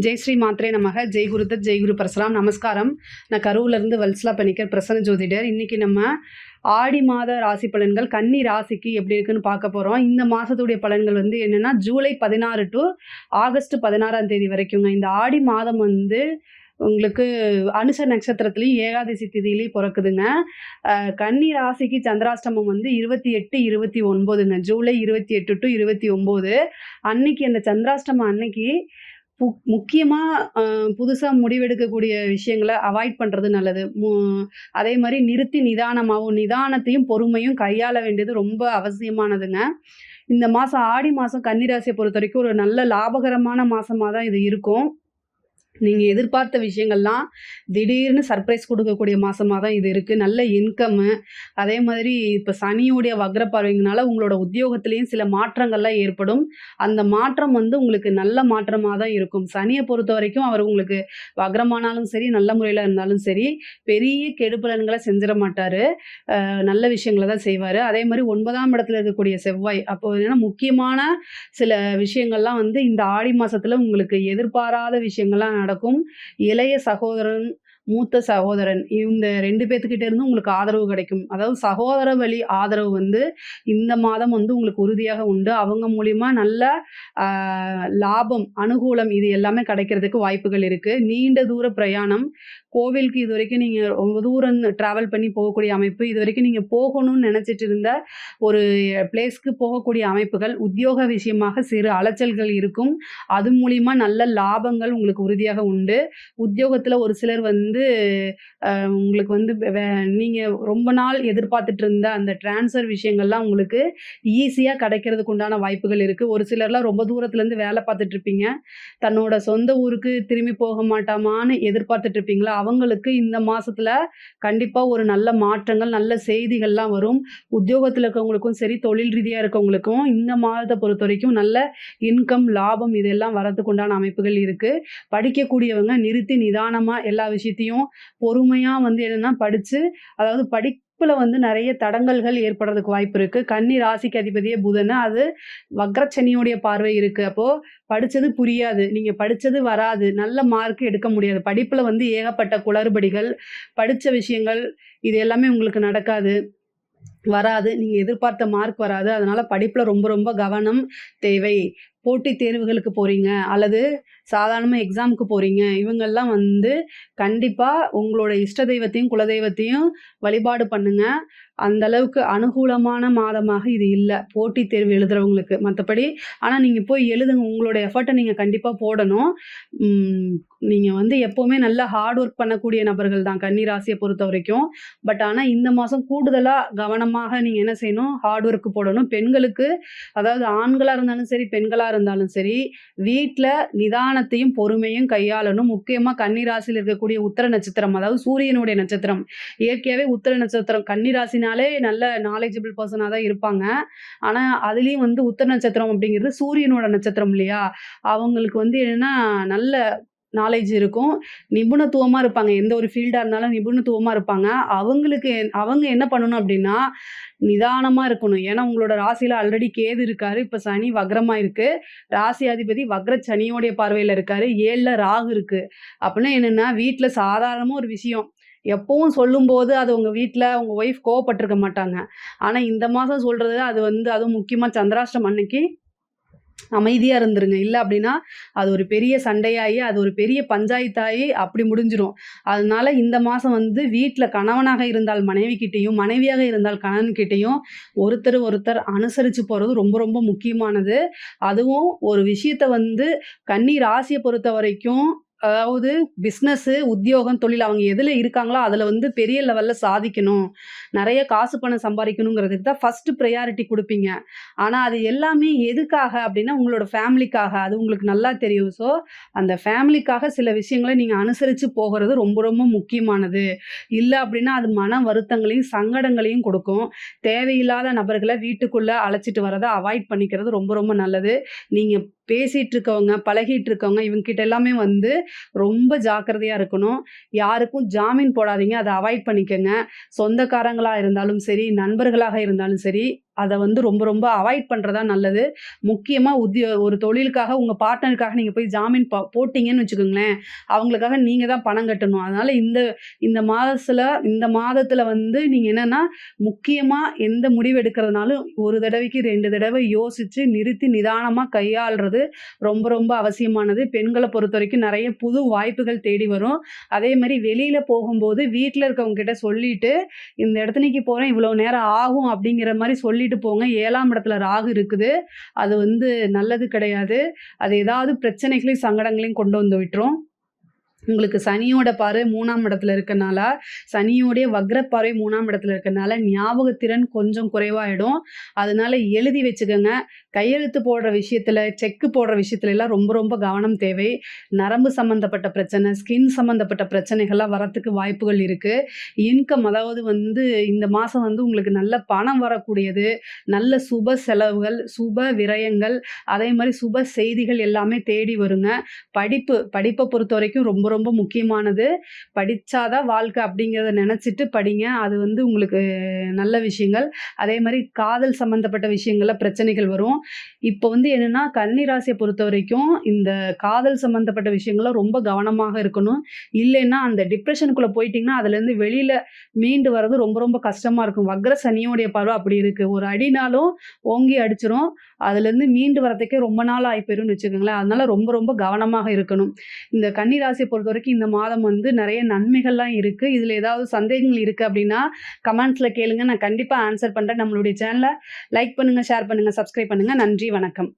ஜெய் ஸ்ரீ மாத்ரே நமக. ஜெய் குருதத் ஜெய் குரு பரசுராம். நமஸ்காரம். நான் கரூர்லேருந்து வல்சலா பணிக்கர் பிரசன்ன ஜோதிடர். இன்றைக்கி நம்ம ஆடி மாத ராசி பலன்கள் கன்னி ராசிக்கு எப்படி இருக்குன்னு பார்க்க போகிறோம் இந்த மாதத்துடைய பலன்கள் வந்து என்னென்னா ஜூலை பதினாறு டு ஆகஸ்ட் பதினாறாம் தேதி வரைக்குங்க. இந்த ஆடி மாதம் வந்து உங்களுக்கு அனுச நட்சத்திரத்துலேயும் ஏகாதசி திதியிலையும் பிறக்குதுங்க. கன்னி ராசிக்கு சந்திராஷ்டமம் வந்து இருபத்தி எட்டு இருபத்தி ஒன்பதுங்க. ஜூலை இருபத்தி எட்டு டு இருபத்தி ஒம்பது அன்னைக்கு அந்த சந்திராஷ்டமம் அன்னைக்கு முக்கியமாக புதுசாக முடிவெடுக்கக்கூடிய விஷயங்களை அவாய்ட் பண்ணுறது நல்லது. அதே மாதிரி நிறுத்தி நிதானமாகவும் நிதானத்தையும் பொறுமையும் கையாள வேண்டியது ரொம்ப அவசியமானதுங்க. இந்த மாதம் ஆடி மாதம் கன்னிராசியை பொறுத்த வரைக்கும் ஒரு நல்ல லாபகரமான மாதமாக தான் இது இருக்கும். நீங்கள் எதிர்பார்த்த விஷயங்கள்லாம் திடீர்னு சர்ப்ரைஸ் கொடுக்கக்கூடிய மாதமாக தான் இது இருக்குது நல்ல இன்கம்மு அதே மாதிரி இப்போ சனியுடைய வக்ர பார்வைங்கனால உங்களோட உத்தியோகத்திலையும் சில மாற்றங்கள்லாம் ஏற்படும். அந்த மாற்றம் வந்து உங்களுக்கு நல்ல மாற்றமாக தான் இருக்கும். சனியை பொறுத்த வரைக்கும் அவர் உங்களுக்கு வக்ரமானாலும் சரி நல்ல முறையில் இருந்தாலும் சரி பெரிய கெடுபலன்களை செஞ்சிட மாட்டார். நல்ல விஷயங்களை தான் செய்வார். அதே மாதிரி ஒன்பதாம் இடத்துல இருக்கக்கூடிய செவ்வாய் அப்போ என்னென்னா முக்கியமான சில விஷயங்கள்லாம் வந்து இந்த ஆடி மாதத்தில் உங்களுக்கு எதிர்பாராத விஷயங்கள்லாம் நடக்கும். இளைய சகோதரன் மூத்த சகோதரன். இந்த ரெண்டு பேர்த்துக்கிட்ட இருந்து உங்களுக்கு ஆதரவு கிடைக்கும். அதாவது சகோதர வழி ஆதரவு வந்து இந்த மாதம் வந்து உங்களுக்கு உறுதியாக உண்டு. அவங்க மூலியமா நல்ல லாபம் அனுகூலம் இது எல்லாமே கிடைக்கிறதுக்கு வாய்ப்புகள் இருக்கு. நீண்ட தூர பிரயாணம். கோவிலுக்கு இது வரைக்கும் நீங்கள் ரொம்ப தூரம் ட்ராவல் பண்ணி போகக்கூடிய அமைப்பு இது வரைக்கும் நீங்கள் போகணும்னு நினச்சிட்டு இருந்த ஒரு பிளேஸ்க்கு போகக்கூடிய அமைப்புகள் உத்தியோக விஷயமாக சிறு அலைச்சல்கள் இருக்கும். அது மூலிமா நல்ல லாபங்கள் உங்களுக்கு உறுதியாக உண்டு. உத்தியோகத்தில் ஒரு சிலர் வந்து வந்து உங்களுக்கு வந்து நீங்கள் ரொம்ப நாள் எதிர்பார்த்துட்டு இருந்த அந்த டிரான்ஸ்ஃபர் விஷயங்கள்லாம் உங்களுக்கு ஈஸியாக கிடைக்கிறதுக்கு உண்டான வாய்ப்புகள் இருக்குது ஒரு சிலர்லாம் ரொம்ப தூரத்துலேருந்து வேலை பார்த்துட்டு இருப்பீங்க தன்னோட சொந்த ஊருக்கு திரும்பி போக மாட்டாமான்னு எதிர்பார்த்துட்டு இருப்பீங்களா அவங்களுக்கு இந்த மாதத்தில் கண்டிப்பாக ஒரு நல்ல மாற்றங்கள் நல்ல செய்திகள்லாம் வரும். உத்தியோகத்தில் இருக்கவங்களுக்கும் சரி தொழில் ரீதியாக இருக்கவங்களுக்கும் இந்த மாதத்தை பொறுத்த வரைக்கும் நல்ல இன்கம் லாபம் இதெல்லாம் வரதுக்கு உண்டான அமைப்புகள் இருக்குது படிக்கக்கூடியவங்க நிறுத்தி நிதானமாக எல்லா விஷயத்தையும் பொறுமையா வந்து என்னன்னா படிச்சு அதாவது படிப்புல வந்து நிறைய தடங்கல்கள் ஏற்படுறதுக்கு வாய்ப்பு இருக்கு. கன்னி ராசிக்கு அதிபதியே புதன். அது வக்ரச்சனியோடைய பார்வை இருக்கு. அப்போ படிச்சது புரியாது. நீங்க படிச்சது வராது. நல்ல மார்க் எடுக்க முடியாது. படிப்புல வந்து ஏகப்பட்ட குளறுபடிகள் படிச்ச விஷயங்கள் இது எல்லாமே உங்களுக்கு நடக்காது. வராது. நீங்க எதிர்பார்த்த மார்க் வராது. அதனால படிப்புல ரொம்ப ரொம்ப கவனம் தேவை. போட்டித் தேர்வுகளுக்கு போகிறீங்க அல்லது சாதாரணமாக எக்ஸாமுக்கு போகிறீங்க இவங்கெல்லாம் வந்து கண்டிப்பாக உங்களோட இஷ்ட தெய்வத்தையும் குலதெய்வத்தையும் வழிபாடு பண்ணுங்கள் அந்த அளவுக்கு அனுகூலமான மாதமாக இது இல்லை போட்டித் தேர்வு எழுதுறவங்களுக்கு. மற்றபடி ஆனால் நீங்கள் போய் எழுதுங்க உங்களோட எஃபர்ட்டை நீங்கள் கண்டிப்பாக போடணும். நீங்கள் வந்து எப்போவுமே நல்லா ஹார்ட் ஒர்க் பண்ணக்கூடிய நபர்கள் தான் கன்னி ராசியை பொறுத்த வரைக்கும். பட் ஆனால் இந்த மாதம் கூடுதலாக கவனமாக நீங்கள் என்ன செய்யணும் ஹார்ட் ஒர்க் போடணும். பெண்களுக்கு அதாவது ஆண்களாக இருந்தாலும் சரி பெண்களாக இருந்தாலும் சரி வீட்டில் நிதானத்தையும் பொறுமையும் கையாளணும். முக்கியமாக கன்னி ராசியில் இருக்கக்கூடிய உத்தர நட்சத்திரம் அதாவது சூரியனுடைய நட்சத்திரம். இயற்கையாகவே உத்தர நட்சத்திரம் கன்னிராசினாலே நல்ல நாலேஜபிள் பர்சனாக தான் இருப்பாங்க. ஆனால் அதுலேயும் வந்து உத்தர நட்சத்திரம் அப்படிங்கிறது சூரியனோட நட்சத்திரம் இல்லையா? அவங்களுக்கு வந்து என்னன்னா நல்ல நாலேஜ் இருக்கும். நிபுணத்துவமாக இருப்பாங்க. எந்த ஒரு ஃபீல்டாக இருந்தாலும் நிபுணத்துவமாக இருப்பாங்க. அவங்களுக்கு என்- அவங்க என்ன பண்ணணும் அப்படின்னா நிதானமாக இருக்கணும். ஏன்னா உங்களோட ராசியில் ஆல்ரெடி கேது இருக்காரு. இப்போ சனி வக்ரமாக இருக்குது ராசி அதிபதி வக்ர சனியோடைய பார்வையில் இருக்காரு. ஏழில் ராகு இருக்குது அப்படின்னா என்னென்னா வீட்டில் சாதாரணமாக ஒரு விஷயம். எப்பவும் சொல்லும்போது அது உங்கள் வீட்டில் உங்கள் ஒய்ஃப் கோவப்பட்டிருக்க மாட்டாங்க. ஆனால் இந்த மாதம் சொல்கிறது அது வந்து அதுவும் முக்கியமாக சந்திராஷ்டம் அன்னைக்கு அமைதியாக இருந்துருங்க. இல்லை அப்படின்னா அது ஒரு பெரிய சண்டையாகி அது ஒரு பெரிய பஞ்சாயத்தாகி அப்படி முடிஞ்சிடும் அதனால இந்த மாதம் வந்து வீட்டில் கணவனாக இருந்தால் மனைவிக்கிட்டேயும் மனைவியாக இருந்தால் கணவன்கிட்டையும் ஒருத்தர் ஒருத்தர் அனுசரித்து போகிறது ரொம்ப ரொம்ப முக்கியமானது. அதுவும் ஒரு விஷயத்தை வந்து கன்னி ராசியை பொறுத்த வரைக்கும் அதாவது பிஸ்னஸ்ஸு உத்தியோகம் தொழில் அவங்க எதில் இருக்காங்களோ அதில் வந்து பெரிய லெவலில் சாதிக்கணும். நிறைய காசு பணம் சம்பாதிக்கணுங்கிறதுக்கு தான் ஃபஸ்ட்டு ப்ரையாரிட்டி கொடுப்பீங்க. ஆனால் அது எல்லாமே எதுக்காக அப்படின்னா உங்களோட ஃபேமிலிக்காக அது உங்களுக்கு நல்லா தெரியும். ஸோ அந்த ஃபேமிலிக்காக சில விஷயங்களை நீங்கள் அனுசரித்து போகிறது ரொம்ப ரொம்ப முக்கியமானது. இல்லை அப்படின்னா அது மன வருத்தங்களையும் சங்கடங்களையும் கொடுக்கும். தேவையில்லாத நபர்களை வீட்டுக்குள்ளே அழைச்சிட்டு வரதை அவாய்ட் பண்ணிக்கிறது ரொம்ப ரொம்ப நல்லது. நீங்கள் பேசிகிட்டு இருக்கவங்க பழகிட்டு இருக்கவங்க இவங்ககிட்ட எல்லாமே வந்து ரொம்ப ஜாக்கிரதையாக இருக்கணும். யாருக்கும் ஜாமீன் போடாதீங்க. அதை அவாய்ட் பண்ணிக்கோங்க. சொந்தக்காரங்களாக இருந்தாலும் சரி நண்பர்களாக இருந்தாலும் சரி அதை வந்து ரொம்ப ரொம்ப அவாய்ட் பண்ணுறதா நல்லது. முக்கியமாக உத்தியோ ஒரு தொழிலுக்காக உங்கள் பார்ட்னருக்காக நீங்கள் போய் ஜாமீன் ப போட்டிங்கன்னு வச்சுக்கோங்களேன், அவங்களுக்காக நீங்கள் தான் பணம் கட்டணும். அதனால் இந்த இந்த மாதத்தில் இந்த மாதத்தில் வந்து நீங்கள் என்னென்னா முக்கியமாக எந்த முடிவு எடுக்கிறதுனாலும் ஒரு தடவைக்கு ரெண்டு தடவை யோசித்து நிறுத்தி நிதானமாக கையாளுறது ரொம்ப ரொம்ப அவசியமானது. பெண்களை பொறுத்த வரைக்கும் நிறைய புது வாய்ப்புகள் தேடி வரும். அதே மாதிரி வெளியில் போகும்போது வீட்டில் இருக்கவங்க கிட்ட சொல்லிட்டு, இந்த இடத்துனைக்கு போகிறேன் இவ்வளோ நேரம் ஆகும் அப்படிங்கிற மாதிரி சொல்லி சொல்லிட்டு போங்க. ஏழாம் இடத்துல ராகு இருக்குது. அது வந்து நல்லது கிடையாது. அது ஏதாவது பிரச்சனைகளையும், சங்கடங்களையும் கொண்டு வந்து விட்டுரும். உங்களுக்கு சனியோட பார்வை மூணாம் இடத்துல இருக்கனால, சனியோடைய வக்ர பார்வை மூணாம் இடத்துல இருக்கனால, ஞாபகத்திறன் கொஞ்சம் குறைவாயிடும். அதனால எழுதி வச்சுக்கோங்க கையெழுத்து போடுற விஷயத்துல, செக் போடுற விஷயத்துலலாம் ரொம்ப ரொம்ப கவனம் தேவை. நரம்பு சம்மந்தப்பட்ட பிரச்சனை, ஸ்கின் சம்மந்தப்பட்ட பிரச்சனைகள்லாம் வரத்துக்கு வாய்ப்புகள் இருக்கு. இன்கம் அதாவது வந்து இந்த மாசம் வந்து உங்களுக்கு நல்ல பணம் வரக்கூடியது, நல்ல சுப செலவுகள், சுப விரயங்கள், அதே மாதிரி சுப செய்திகள் எல்லாமே தேடி வருங்க. படிப்பு படிப்பை பொறுத்த வரைக்கும் ரொம்ப ரொம்ப முக்கியமானது. படித்தாதான் வாழ்க்கை அப்படிங்கிறத நினச்சிட்டு படிங்க. அது வந்து உங்களுக்கு நல்ல விஷயங்கள். அதே மாதிரி காதல் சம்மந்தப்பட்ட விஷயங்களில் பிரச்சனைகள் வரும். இப்போ வந்து என்னன்னா, கன்னி ராசியை பொறுத்த வரைக்கும் இந்த காதல் சம்மந்தப்பட்ட விஷயங்களை ரொம்ப கவனமாக இருக்கணும். இல்லைன்னா அந்த டிப்ரெஷனுக்குள்ளே போயிட்டீங்கன்னா, அதுலேருந்து வெளியில் மீண்டு வர்றது ரொம்ப ரொம்ப கஷ்டமாக இருக்கும். வக்ர சனியோடைய பருவம் அப்படி இருக்கு. ஒரு அடினாலும் ஓங்கி அடிச்சிரும். அதுலேருந்து மீண்டு வரதுக்கே ரொம்ப நாள் ஆகி போயிரும்னு வச்சுக்கோங்களேன். அதனால ரொம்ப ரொம்ப கவனமாக இருக்கணும். இந்த கன்னி ராசிய பொறுத்தவரைக்கும் இந்த மாதம் வந்து நிறைய நன்மைகள்லாம் இருக்கு. இதுல ஏதாவது சந்தேகங்கள் இருக்கு அப்படின்னா, கமெண்ட்ஸ்ல கேளுங்க. நான் கண்டிப்பா ஆன்சர் பண்றேன். நம்மளுடைய சேனலை லைக் பண்ணுங்க, ஷேர் பண்ணுங்க, சப்ஸ்கிரைப் பண்ணுங்க. நன்றி, வணக்கம்.